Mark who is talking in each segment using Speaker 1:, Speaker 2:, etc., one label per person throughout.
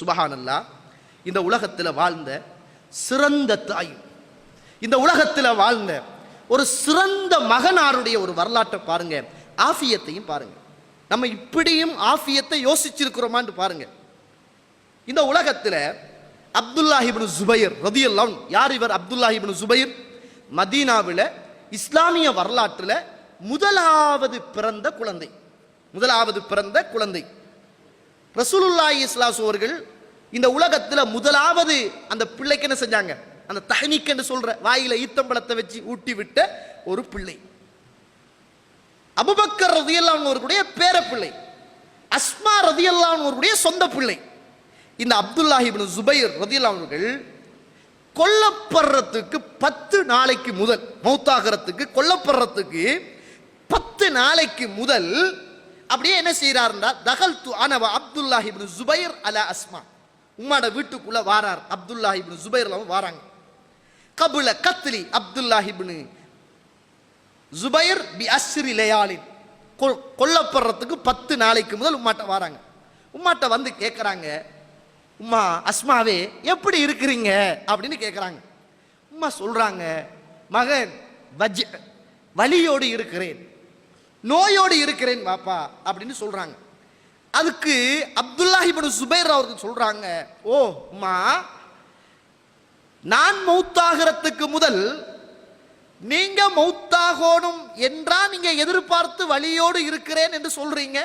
Speaker 1: சுபஹானல்லா இந்த உலகத்தில் வாழ்ந்த சிறந்த தாய். இந்த உலகத்தில் வாழ்ந்த ஒரு சிறந்த மகனாருடைய ஒரு வரலாற்றை பாருங்க. ஆஃபியத்தையும் பாருங்க. நம்ம இப்படியும் ஆஃபியத்தை யோசிச்சிருக்கிறோமான்னு பாருங்க. இந்த உலகத்தில் அப்துல்லாஹிபின் ஜுபைர் ரதியல்லாம் யார் இவர்? அப்துல்லாஹிபின் ஜுபைர். மதீனாவில் இஸ்லாமிய வரலாற்றில் முதலாவது பிறந்த குழந்தை. முதலாவது பிறந்த குழந்தை. ரசூலுல்லாஹி இஸ்லாஸ் அவர்கள் இந்த உலகத்தில் முதலாவது அந்த பிள்ளைக்கு என்ன செஞ்சாங்க? அந்த தஹனிக் என்று சொல்ற வாயில ஈத்தம்பழத்தை வச்சு ஊட்டி விட்ட ஒரு பிள்ளை. அபுபக்கர் ரதியல்லான்வர்களுடைய பேர பிள்ளை. அஸ்மா ரதியல்லான்வர்களுடைய சொந்த பிள்ளை. இந்த அப்துல்லாஹிபின் ஜுபைர் ரதியல்லான்வர்கள் கொல்லப்படுறதுக்கு பத்து நாளைக்கு முதல் மௌத்தாகிறதுக்கு கொல்லப்படுறதுக்கு பத்து நாளைக்கு முதல் அப்படியே என்ன செய்யறாருண்டா தகல் து அனவ அப்துல்லாஹி இப்னு ஜுபைர் அல அஸ்மா. உம்மாட வீட்டுக்குள்ள வாரார். அப்துல்லாஹி இப்னு ஜுபைர் வாராங்க. கபுல கத்லி அப்துல்லாஹி இப்னு ஜுபைர் பி அஸ்ரி லயாலின். கொல்லப்படுறதுக்கு பத்து நாளைக்கு முதல் உம்மாட்ட வாராங்க. உம்மாட்ட வந்து கேட்குறாங்க உம்மா அஸ்மாவே எப்படி இருக்கிறீங்க? அப்படின்னு கேட்குறாங்க உம்மா சொல்றாங்க மகன் வஜ் வலியோடு இருக்கிறேன். நோயோடு இருக்கிறேன் பாப்பா அப்படின்னு சொல்றாங்க. அதுக்கு அப்துல்லாஹி இப்னு சுபைர் அவர்கள் சொல்றாங்க ஓ அம்மா நான் மௌத்தாகிறதுக்கு முதல் நீங்க மௌத்தாகணும் என்றா நீங்க எதிர்பார்த்து வழியோடு இருக்கிறேன் என்று சொல்றீங்க.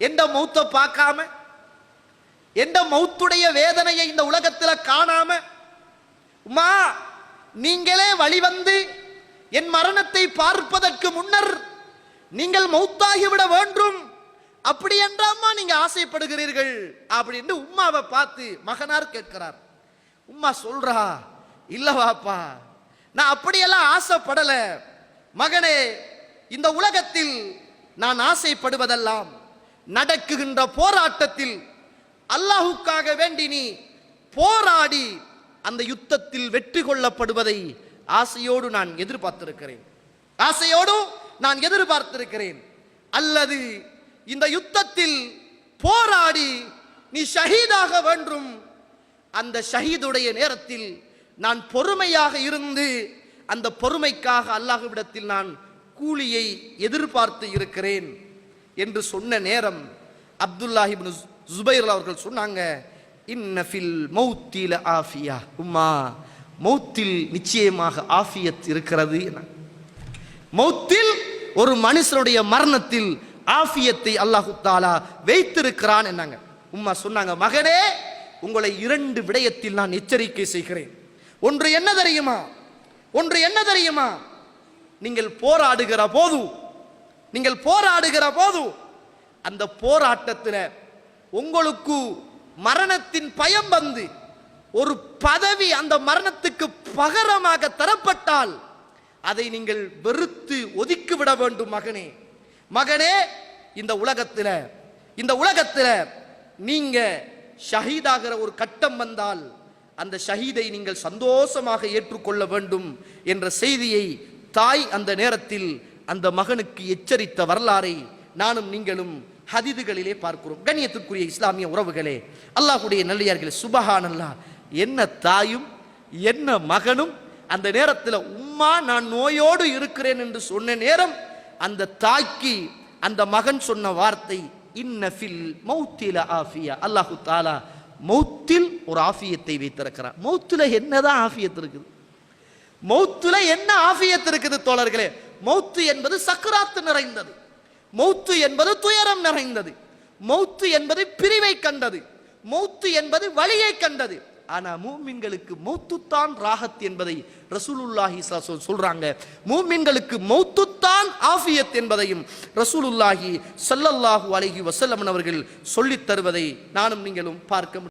Speaker 1: எந்த மௌத்தை பார்க்காம எந்த மௌத்துடைய வேதனையை இந்த உலகத்தில் காணாம உமா நீங்களே வழிவந்து என் மரணத்தை பார்ப்பதற்கு முன்னர் நீங்கள் மௌத்தாகிவிட வேண்டும். அப்படி என்றாம்மா நீங்க ஆசைப்படுகிறீர்கள். அப்படின்னு உம்மாவை பார்த்து மகனார் கேட்கிறார். உம்மா சொல்றா இல்லவாப்பா நான் அப்படியெல்லாம் ஆசைப்படல. மகனே இந்த உலகத்தில் நான் ஆசைப்படுவதெல்லாம் நடக்குகின்ற போராட்டத்தில் அல்லாஹுக்காக வேண்டி நீ போராடி அந்த யுத்தத்தில் வெற்றி கொள்ளப்படுவதை ஆசையோடு நான் எதிர்பார்த்திருக்கிறேன். ஆசையோடு நான் எதிர்பார்த்திருக்கிறேன். அல்லது இந்த யுத்தத்தில் போராடி நீ ஷஹீதாக வேண்டும். அந்த ஷஹீதுடைய நேரத்தில் நான் பொறுமையாக இருந்து அந்த பொறுமைக்காக அல்லாஹுவிடத்தில் நான் கூலியை எதிர்பார்த்து இருக்கிறேன் என்று சொன்ன நேரம் அப்துல்லாஹி ஜுபைர் அவர்கள் சொன்னாங்க இன்னஃபில் மௌத்தில ஆஃபியா. உம்மா மௌத்தில் நிச்சயமாக ஆஃபியத் இருக்கிறது. என மௌத்தில் ஒரு மனுஷனுடைய மரணத்தில் ஆஃபியத்தை அல்லாஹு தாலா வைத்திருக்கிறான் என்னங்க. உம்மா சொன்னாங்க மகனே உங்களை இரண்டு விடயத்தில் நான் எச்சரிக்கை செய்கிறேன். ஒன்று என்ன தெரியுமா? ஒன்று என்ன தெரியுமா? நீங்கள் போராடுகிற போது நீங்கள் போராடுகிற போது அந்த போராட்டத்தில் உங்களுக்கு மரணத்தின் பயம் வந்து ஒரு பதவி அந்த மரணத்துக்கு பகரமாக தரப்பட்டால் அதை நீங்கள் வெறுத்து ஒதுக்கிவிட வேண்டும் மகனே. மகனே இந்த உலகத்தில் இந்த உலகத்தில் நீங்க ஷஹீதாகிற ஒரு கட்டம் வந்தால் அந்த ஷஹீதை நீங்கள் சந்தோஷமாக ஏற்றுக்கொள்ள வேண்டும் என்ற செய்தியை தாய் அந்த நேரத்தில் அந்த மகனுக்கு எச்சரித்த வரலாறை நானும் நீங்களும் ஹதிதுகளிலே பார்க்கிறோம். கண்ணியத்துக்குரிய இஸ்லாமிய உறவுகளே அல்லாஹுடைய நல்லியார்களே சுபஹானல்லா என்ன தாயும் என்ன மகனும் அந்த நேரத்தில் அம்மா நான் நோயோடு இருக்கிறேன் என்று சொன்ன நேரம் அந்த தாய்க்கு அந்த மகன் சொன்ன வார்த்தை இன்னஃபில் மௌத்தில ஆஃபியா. அல்லாஹு தாலா மௌத்தில் ஒரு ஆஃபியத்தை வைத்திருக்கிறார் மௌத்துல என்னதான் ஆஃபியத் இருக்குது? மௌத்துல என்ன ஆஃபியத் இருக்குது தோழர்களே? மௌத்து என்பது சக்கராத்து நிறைந்தது. மௌத்து என்பது துயரம் நிறைந்தது. மௌத்து என்பது பிரிவை கண்டது. மௌத்து என்பது வழியை கண்டது. ஆனா மூமின்களுக்கு மௌத்துத்தான் ராகத் என்பதை ரசூலுல்லாஹி சொல்றாங்க. மூமின்களுக்கு மௌத்துத்தான் ஆஃபியத் என்பதையும் ரசூலுல்லாஹி சல்லல்லாஹு அலஹி வசல்லமன் அவர்கள் சொல்லித் தருவதை நானும் நீங்களும் பார்க்க முடியும்.